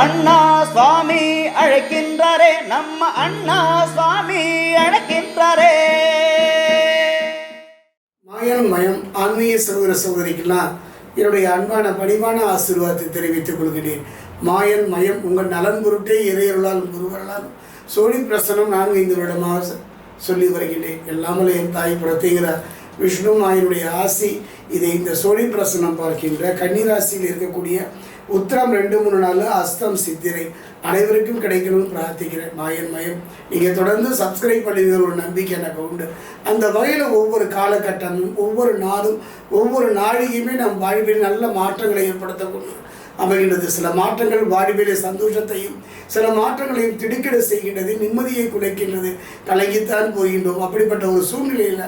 அண்ணா சுவாமி அழைக்கின்றாரே நம்ம அண்ணா சுவாமி அழைக்கின்றாரே. மாயன் மயம் ஆன்மீக சகோதர சகோதரிக்கெல்லாம் என்னுடைய அன்பான பணிவான ஆசீர்வாதத்தை தெரிவித்துக் கொள்கிறேன். மாயன் மயம் உங்கள் நலன் பொருட்டே இறையருளாலும் குருவரலாலும் சோழி பிரசனம் நான்கு ஐந்து வருடமாக சொல்லி வருகின்றேன். எல்லாமலே என் தாய் புறத்தைகிற விஷ்ணு மாயனுடைய ஆசி இதை இந்த சோழி பிரசனம் பார்க்கின்ற கன்னிராசியில் இருக்கக்கூடிய உத்திரம் ரெண்டு மூணு நாள் அஸ்தம் சித்திரை அனைவருக்கும் கிடைக்கணும்னு பிரார்த்திக்கிறேன். மாயன் மயம். நீங்கள் தொடர்ந்து சப்ஸ்கிரைப் பண்ணுவீங்க ஒரு நம்பிக்கை எனக்கு உண்டு. அந்த வகையில் ஒவ்வொரு காலகட்டமும் ஒவ்வொரு நாளும் ஒவ்வொரு நாழிகையுமே நம் வாழ்வில் நல்ல மாற்றங்களை ஏற்படுத்தக்கூடிய அமைகின்றது. சில மாற்றங்கள் வாழ்விலே சந்தோஷத்தையும் சில மாற்றங்களையும் திடுக்கிட செய்கின்றது நிம்மதியை குலைக்கின்றது. கலங்கித்தான் போகின்றோம். அப்படிப்பட்ட ஒரு சூழ்நிலையில்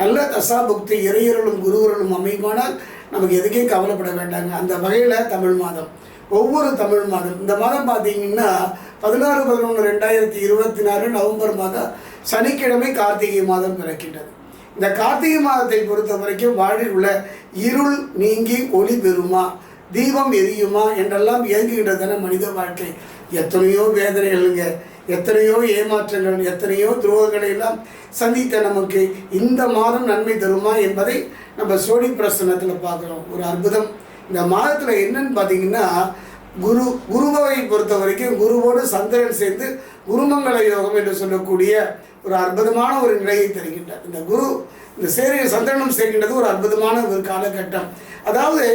நல்ல தசாபுக்தி இறையர்களும் குருவர்களும் அமையுமானால் நமக்கு எதுக்கே கவலைப்பட வேண்டாங்க. அந்த வகையில் தமிழ் மாதம். ஒவ்வொரு தமிழ் மாதம். இந்த மாதம் பார்த்தீங்கன்னா பதினாறு பதினொன்று ரெண்டாயிரத்தி இருபத்தி நாலு நவம்பர் மாதம் சனிக்கிழமை கார்த்திகை மாதம் பிறக்கின்றது. இந்த கார்த்திகை மாதத்தை பொறுத்த வரைக்கும் வாழ்வில் உள்ள இருள் நீங்கி ஒளி பெறுமா? தீபம் எரியுமா என்றெல்லாம் இயங்குகின்றதான மனித வாழ்க்கை. எத்தனையோ வேதனைகளுங்க எத்தனையோ ஏமாற்றங்கள் எத்தனையோ துரோகங்களை எல்லாம் சந்தித்த நமக்கு இந்த மாதம் நன்மை தருமா என்பதை நம்ம சோழி பிரசனத்தில் பார்க்குறோம். ஒரு அற்புதம். இந்த மாதத்தில் என்னன்னு பார்த்தீங்கன்னா குரு குருவை பொறுத்த வரைக்கும் குருவோடு சந்திரன் சேர்ந்து குருமங்கள யோகம் என்று சொல்லக்கூடிய ஒரு அற்புதமான ஒரு நிலையை தருகின்றார். இந்த குரு இந்த சேரி சந்திரனும் செய்கின்றது ஒரு அற்புதமான ஒரு காலகட்டம். அதாவது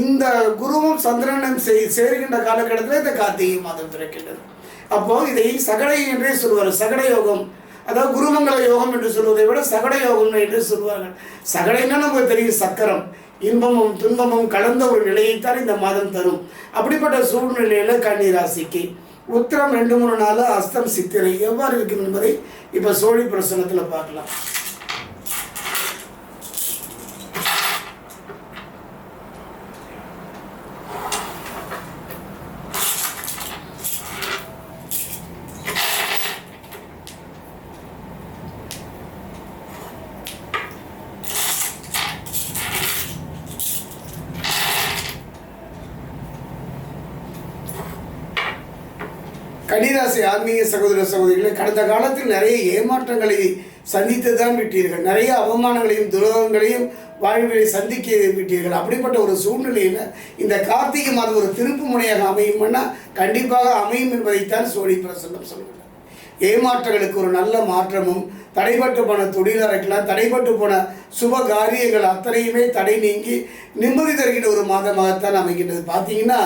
இந்த குருவும் சந்திரனும் செய் சேருகின்ற காலகட்டத்தில் இந்த கார்த்திகை மாதம் பிறக்கின்றது அப்போ இதை சகடை என்றே சொல்வார் சகட யோகம். அதாவது குருமங்கல யோகம் என்று சொல்வதை விட சகட யோகம் என்று சொல்வார்கள். சகடைன்னா நமக்கு தெரியும் சக்கரம். இன்பமும் துன்பமும் கலந்த ஒரு நிலையைத்தான் இந்த மாதம் தரும். அப்படிப்பட்ட சூழ்நிலையில் கன்னி ராசிக்கு உத்திரம் ரெண்டு மூணு நாள் அஸ்தம் சித்திரை எவ்வாறு இருக்கும் என்பதை இப்போ சோழி பிரசனத்தில் பார்க்கலாம். கன்னிராசி ஆன்மீக சகோதர சகோதரிகளை கடந்த காலத்தில் நிறைய ஏமாற்றங்களை சந்தித்து தான் விட்டீர்கள். நிறைய அவமானங்களையும் துரோகங்களையும் வாழ்விலை சந்திக்க விட்டீர்கள். அப்படிப்பட்ட ஒரு சூழ்நிலையில் இந்த கார்த்திகை மாதம் ஒரு திருப்பு முனையாக அமையும்னா கண்டிப்பாக அமையும் என்பதைத்தான் சோழி பிரசன்னம் சொல்கிறார் ஏமாற்றங்களுக்கு ஒரு நல்ல மாற்றமும் தடைபட்டு போன தொழிலாக தடைபட்டு போன சுப காரியங்கள் அத்தனையுமே தடை நீங்கி நிம்மதி தருகின்ற ஒரு மாதமாகத்தான் அமைகின்றது. பார்த்தீங்கன்னா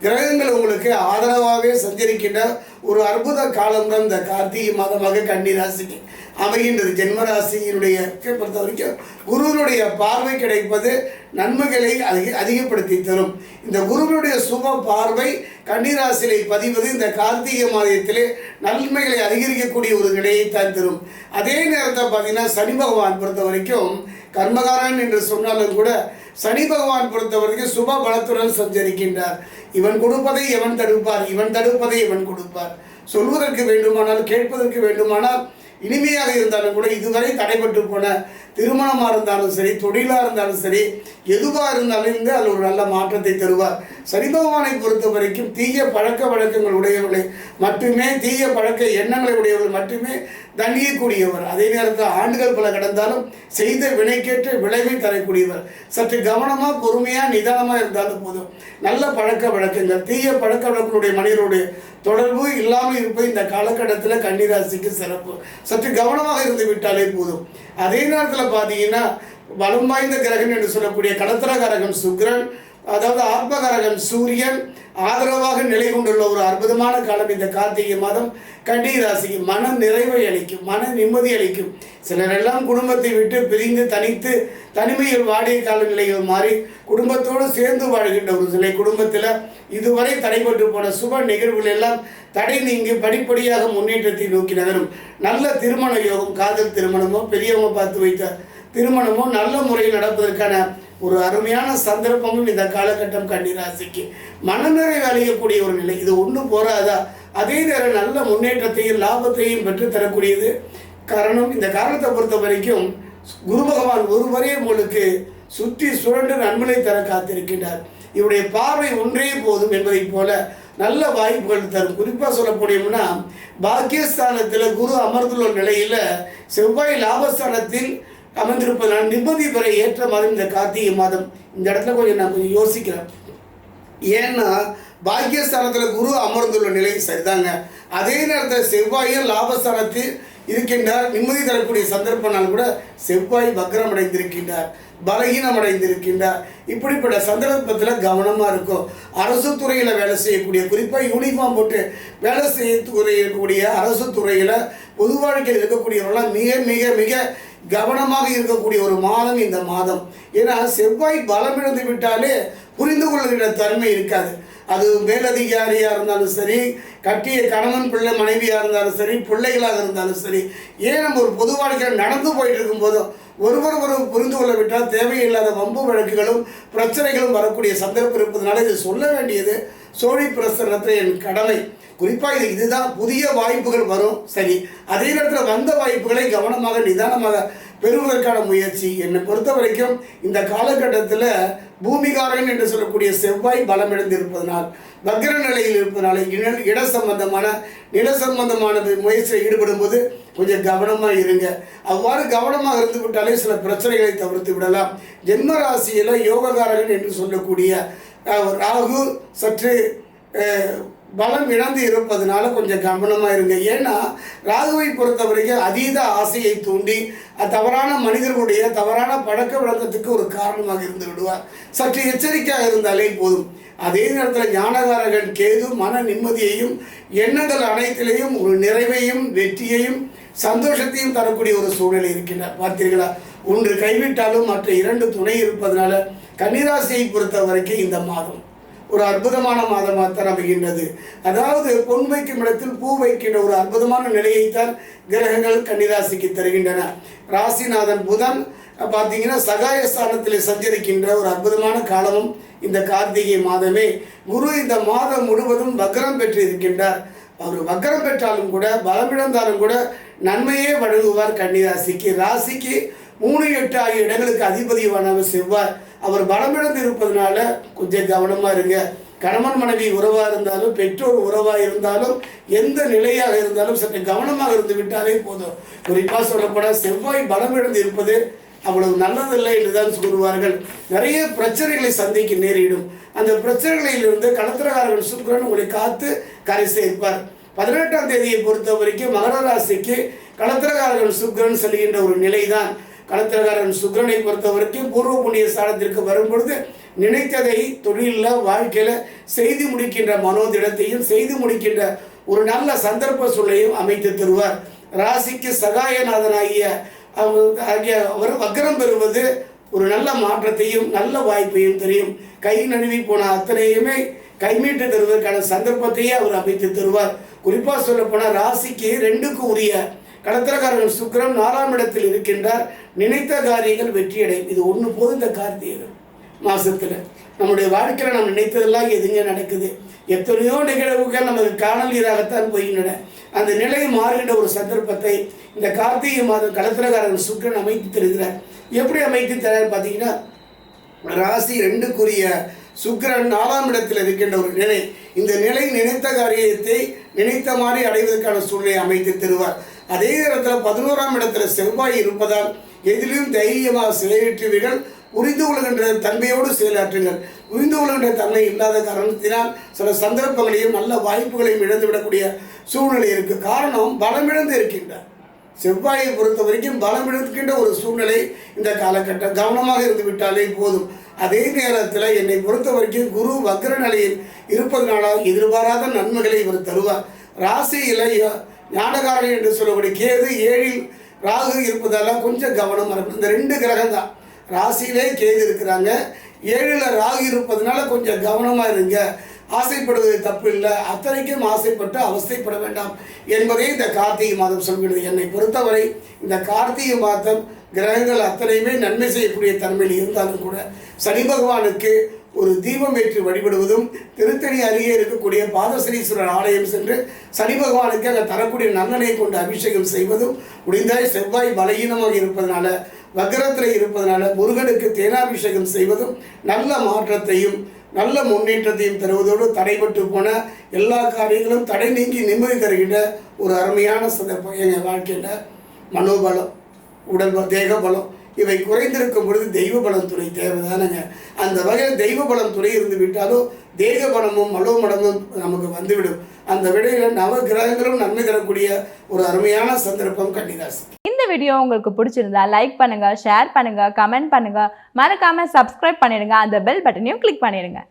கிரகங்கள் உங்களுக்கு ஆதரவாகவே சஞ்சரிக்கின்ற ஒரு அற்புத காலம்தான் இந்த கார்த்திகை மாதமாக கன்னி ராசிக்கு அமைகின்றது. ஜென்ம ராசியினுடைய பொறுத்த வரைக்கும் குருவினுடைய பார்வை கிடைப்பது நன்மைகளை அதிக அதிகப்படுத்தி தரும். இந்த குருவினுடைய சுப பார்வை கன்னிராசிலை பதிவது இந்த கார்த்திகை மாதத்திலே நன்மைகளை அதிகரிக்கக்கூடிய ஒரு நிலையை தான் தரும். அதே நேரத்தில் பார்த்தீங்கன்னா சனி பகவான் பொறுத்த வரைக்கும் கர்மகாரன் என்று சொன்னாலும் கூட சனி பகவான் பொறுத்த வரைக்கும் சுப பலத்துடன் சஞ்சரிக்கின்றார். இவன் கொடுப்பதை எவன் தடுப்பார்? இவன் தடுப்பதை இவன் கொடுப்பார்? சொல்வதற்கு வேண்டுமானால் கேட்பதற்கு வேண்டுமானால் இனிமையாக இருந்தாலும் கூட இதுவரை தடைபட்டு போன திருமணமாக இருந்தாலும் சரி தொழிலாக இருந்தாலும் சரி எதுவாக இருந்தாலும் இருந்து அதில் ஒரு நல்ல மாற்றத்தை தருவார். சனிபகவானை பொறுத்த வரைக்கும் தீய பழக்க வழக்கங்கள் உடையவர்களை மட்டுமே தீய பழக்க எண்ணங்களை உடையவர்கள் மட்டுமே தண்டியக்கூடியவர். அதே நேரத்தில் ஆண்டுகள் பல கடந்தாலும் செய்த வினைக்கேற்ற விளைவை தரக்கூடியவர். சற்று கவனமாக பொறுமையாக நிதானமாக இருந்தாலும் போதும். நல்ல பழக்க வழக்கங்கள் தீய பழக்க வழக்கங்களுடைய மனிதருடைய தொடர்பு இல்லாமல் இருப்பது இந்த காலகட்டத்தில் கன்னிராசிக்கு சிறப்பு. சற்று கவனமாக இருந்து விட்டாலே போதும். அதே நேரத்தில் பார்த்தீங்கன்னா பலம் வாய்ந்த கிரகம் என்று சொல்லக்கூடிய கடத்திரகாரகன் சுக்கிரன் அதாவது ஆத்மகாரகன் சூரியன் ஆதரவாக நிலை கொண்டுள்ள ஒரு அற்புதமான காலம் இந்த கார்த்திகை மாதம். கன்னி ராசிக்கு மன நிறைவை அளிக்கும் மன நிம்மதி அளிக்கும். சிலரெல்லாம் குடும்பத்தை விட்டு பிரிந்து தனித்து தனிமையில் வாடிய கால மாறி குடும்பத்தோடு சேர்ந்து வாழ்கின்ற ஒரு சிலை குடும்பத்தில் இதுவரை தடைபட்டு போன சுப நிகழ்வுகள் எல்லாம் தடை நீங்கி படிப்படியாக முன்னேற்றத்தை நோக்கி நகரும். நல்ல திருமண யோகம் காதல் திருமணமோ பெரியவங்க பார்த்து வைத்த திருமணமோ நல்ல முறையில் நடப்பதற்கான ஒரு அருமையான சந்தர்ப்பமும் இந்த காலகட்டம் கன்னிராசிக்கு. மனநிறைவு அழியக்கூடிய ஒரு நிலை. இது ஒன்றும் போராதா அதே நேரம் நல்ல முன்னேற்றத்தையும் லாபத்தையும் பெற்றுத்தரக்கூடியது. காரணம் இந்த காரணத்தை பொறுத்த வரைக்கும் குரு பகவான் ஒருவரே உங்களுக்கு சுற்றி சுழன்று நன்மனை தர காத்திருக்கின்றார். இவருடைய பார்வை ஒன்றே போதும் என்பதைப் போல நல்ல வாய்ப்புகள் தரும். குறிப்பாக சொல்ல போனோம்னா பாக்கியஸ்தானத்தில் குரு அமர்ந்துள்ள நிலையில் செவ்வாய் லாபஸ்தானத்தில் அமர்ந்திருப்பதனால் நிம்மதி பெற ஏற்ற மாதம் இந்த கார்த்திகை மாதம் இந்த இடத்துல கொஞ்சம் நான் கொஞ்சம் யோசிக்கிறேன். ஏன்னா பாக்கியஸ்தானத்தில் குரு அமர்ந்துள்ள நிலை சரிதாங்க. அதே நேரத்தில் செவ்வாயும் லாபஸ்தானத்தில் இருக்கின்றார். நிம்மதி தரக்கூடிய சந்தர்ப்பனால் கூட செவ்வாய் வக்ரம் அடைந்திருக்கின்றார் பலகீனம் அடைந்திருக்கின்றார் இப்படிப்பட்ட சந்தர்ப்பத்தில் கவனமாக இருக்கும் அரசு துறையில் வேலை செய்யக்கூடிய குறிப்பாக யூனிஃபார்ம் போட்டு வேலை செய்யக்கூடிய அரசு துறையில் பொது வாழ்க்கையில் இருக்கக்கூடியவர்களாம் மிக மிக மிக கவனமாக இருக்கக்கூடிய ஒரு மாதம் இந்த மாதம். ஏன்னா செவ்வாய் பலமிழந்து விட்டாலே புரிந்து கொள்கிற தன்மை இருக்காது. அது மேலதிகாரியாக இருந்தாலும் சரி கட்டிய கணவன் பிள்ளை மனைவியாக இருந்தாலும் சரி பிள்ளைகளாக இருந்தாலும் சரி ஏன் நம்ம ஒரு பொது வாழ்க்கையில் நடந்து போயிட்டு இருக்கும்போதும் ஒருவர் ஒரு புரிந்து கொள்ள விட்டால் தேவையில்லாத வம்பு வழக்குகளும் பிரச்சனைகளும் வரக்கூடிய சந்தர்ப்பம் இருப்பதனால இது சொல்ல வேண்டியது சோழி பிரசனத்தை என் கடமை. குறிப்பாக இது இதுதான் புதிய வாய்ப்புகள் வரும். சரி அதே நேரத்தில் வந்த வாய்ப்புகளை கவனமாக நிதானமாக பெறுவதற்கான முயற்சி. என்னை பொறுத்த வரைக்கும் இந்த காலகட்டத்தில் பூமிகாரன் என்று சொல்லக்கூடிய செவ்வாய் பலமிழந்து இருப்பதனால் வக்ர நிலையில் இருப்பதனால இட இட சம்பந்தமான நில சம்பந்தமான முயற்சியில் ஈடுபடும்போது கொஞ்சம் கவனமாக இருங்க. அவ்வாறு கவனமாக இருந்து விட்டாலே சில பிரச்சனைகளை தவிர்த்து விடலாம். ஜென்ம ராசியில் யோககாரகன் என்று சொல்லக்கூடிய ராகு சற்று பலம் இழந்து இருப்பதனால கொஞ்சம் கவனமாக இருங்க. ஏன்னா ராகுவை பொறுத்த வரைக்கும் அதீத ஆசையை தூண்டி தவறான மனிதர்களுடைய தவறான பழக்க வழக்கத்துக்கு ஒரு காரணமாக இருந்து விடுவார். சற்று எச்சரிக்கையாக இருந்தாலே போதும். அதே நேரத்தில் ஞானகாரகன் கேது மன நிம்மதியையும் எண்ணங்கள் அனைத்திலையும் ஒரு நிறைவையும் வெற்றியையும் சந்தோஷத்தையும் தரக்கூடிய ஒரு சூழ்நிலை இருக்கின்றார். பார்த்தீர்களா? ஒன்று கைவிட்டாலும் மற்ற இரண்டு துணை இருப்பதனால கன்னிராசியை பொறுத்த வரைக்கும் இந்த மாதம் ஒரு அற்புதமான மாதமாக தான் அமைகின்றது. அதாவது பொன் வைக்கும் இடத்தில் பூ வைக்கின்ற ஒரு அற்புதமான நிலையைத்தான் கிரகங்கள் கன்னிராசிக்கு தருகின்றன. ராசிநாதன் புதன் பார்த்தீங்கன்னா சகாயஸ்தானத்தில் சஞ்சரிக்கின்ற ஒரு அற்புதமான காலமும் இந்த கார்த்திகை மாதமே. குரு இந்த மாதம் முழுவதும் வக்ரம் பெற்று இருக்கின்றார் அவர் வக்ரம் பெற்றாலும் கூட பலமிழந்தாலும் கூட நன்மையே வழங்குவார் கன்னிராசிக்கு. ராசிக்கு மூணு எட்டு ஆகிய இடங்களுக்கு அதிபதியானவர் செவ்வாய். அவர் பலமிழந்து இருப்பதனால கொஞ்சம் கவனமாக இருங்க. கணவன் மனைவி உறவாக இருந்தாலும் பெற்றோர் உறவாக இருந்தாலும் எந்த நிலையாக இருந்தாலும் சற்று கவனமாக இருந்து விட்டாலே போதும். குறிப்பாக சொல்லப்போனால் செவ்வாய் பலமிழந்து இருப்பது அவ்வளவு நல்லதில்லை என்று தான் கூறுவார்கள் நிறைய பிரச்சனைகளை சந்திக்க நேரிடும். அந்த பிரச்சனைகளிலிருந்து களத்திரகாரர்கள் சுக்கரன் உங்களை காத்து கரை சேர்ப்பார். பதினெட்டாம் தேதியை பொறுத்த வரைக்கும் மகர ராசிக்கு களத்திரகாரர்கள் சுக்கரன் செல்கின்ற ஒரு நிலைதான். களத்திரகாரன் சுக்கிரனை பொறுத்த வரைக்கும் பூர்வ புண்ணிய ஸ்தானத்திற்கு வரும்பொழுது நினைத்ததை தொழிலில் வாழ்க்கையில் செய்து முடிக்கின்ற மனோதிடத்தையும் செய்து முடிக்கின்ற ஒரு நல்ல சந்தர்ப்ப சூழலையும் அமைத்து தருவார். ராசிக்கு சகாயநாதனாகிய அவங்க ஆகிய அவர் வக்கரம் பெறுவது ஒரு நல்ல மாற்றத்தையும் நல்ல வாய்ப்பையும் தெரியும் கை நழுவி போன அத்தனையுமே கைமீட்டு தருவதற்கான சந்தர்ப்பத்தையே அவர் அமைத்து தருவார். குறிப்பாக சொல்லப்போனால் ராசிக்கு ரெண்டுக்கு உரிய கடத்திரக்காரர்கள் சுக்கிரன் நாலாம் இடத்தில் இருக்கின்றார். நினைத்த காரியங்கள் வெற்றியடையும். இது ஒன்று போதும் இந்த கார்த்திகை மாதத்தில் நம்முடைய வாழ்க்கையில் நம்ம நினைத்ததெல்லாம் எதுங்க நடக்குது? எத்தனையோ நிகழ்வுகள் நமக்கு காணல் நீராகத்தான் போகின்றன. அந்த நிலை மாறுகின்ற ஒரு சந்தர்ப்பத்தை இந்த கார்த்திகை மாதம் கடத்திரக்காரர்கள் சுக்கிரன் அமைத்து தருகிறார். எப்படி அமைத்து தரார் பார்த்தீங்கன்னா ராசி ரெண்டுக்குரிய சுக்கிரன் நாலாம் இடத்தில் இருக்கின்ற ஒரு நிலை. இந்த நிலை நினைத்த காரியத்தை நினைத்த மாதிரி அடைவதற்கான சூழ்நிலை அமைத்து தருவார். அதே நேரத்தில் பதினோராம் இடத்துல செவ்வாய் இருப்பதால் எதிலும் தைரியமாக செயலேற்றுவீர்கள் புரிந்து கொள்கின்ற தன்மையோடு செயலாற்றுங்கள். புரிந்து கொள்கின்ற தன்மை இல்லாத காரணத்தினால் சில சந்தர்ப்பங்களையும் நல்ல வாய்ப்புகளையும் இழந்துவிடக்கூடிய சூழ்நிலை இருக்கு. காரணம் பலமிழந்து இருக்கின்றார். செவ்வாயை பொறுத்த வரைக்கும் பலம் இருக்கின்ற ஒரு சூழ்நிலை இந்த காலகட்டம். கவனமாக இருந்து விட்டாலே போதும். அதே நேரத்தில் என்னை பொறுத்த வரைக்கும் குரு வக்ர நிலையில் இருப்பதனால எதிர்பாராத நன்மைகளை இவர் தருவார். ராசியில் ஞானகாரன் என்று சொல்லக்கூடிய கேது ஏழில் ராகு இருப்பதெல்லாம் கொஞ்சம் கவனமாக இருக்கும் இந்த ரெண்டு கிரகம் தான். ராசியிலே கேது இருக்கிறாங்க. ஏழில் ராகு இருப்பதனால கொஞ்சம் கவனமாக இருங்க. ஆசைப்படுவது தப்பு இல்லை. அத்தனைக்கும் ஆசைப்பட்டு அவஸ்தைப்பட வேண்டாம் என்பதை இந்த கார்த்திகை மாதம் சொல்கிறது. என்னை பொறுத்தவரை இந்த கார்த்திகை மாதம் கிரகங்கள் அத்தனையுமே நன்மை செய்யக்கூடிய தன்மையில் இருந்தாலும் கூட சனி பகவானுக்கு ஒரு தீபம் ஏற்றி வழிபடுவதும் திருத்தணி அருகே இருக்கக்கூடிய பாதசனீஸ்வரர் ஆலயம் சென்று சனி பகவானுக்கு அங்கே தரக்கூடிய நன்னனை கொண்டு அபிஷேகம் செய்வதும் முடிந்தால் செவ்வாய் பலகீனமாக இருப்பதனால வக்ரத்தில் இருப்பதனால முருகனுக்கு தேனாபிஷேகம் செய்வதும் நல்ல மாற்றத்தையும் நல்ல முன்னேற்றத்தையும் தருவதோடு தடைபட்டு போன எல்லா காரியங்களும் தடை நீங்கி நிம்மதி தருகின்ற ஒரு அருமையான சந்தர்ப்பம். எங்கள் வாழ்க்கையில் மனோபலம் உடல் ப- தேக பலம் இவை குறைந்திருக்கும் பொழுது தெய்வ பலம் துணை தேவைதானங்க. அந்த வகையில் தெய்வ பலம் துணை இருந்து விட்டாலும் தேக பலமும் மனோமடமும் நமக்கு வந்துவிடும். அந்த விடையில் நவ கிரகங்களும் நன்மை தரக்கூடிய ஒரு அருமையான சந்தர்ப்பம் கன்னிராசி. இந்த வீடியோ உங்களுக்கு பிடிச்சிருந்தா லைக் பண்ணுங்க ஷேர் பண்ணுங்க கமெண்ட் பண்ணுங்க. மறக்காம சப்ஸ்கிரைப் பண்ணிடுங்க. அந்த பெல் பட்டனையும் கிளிக் பண்ணிடுங்க.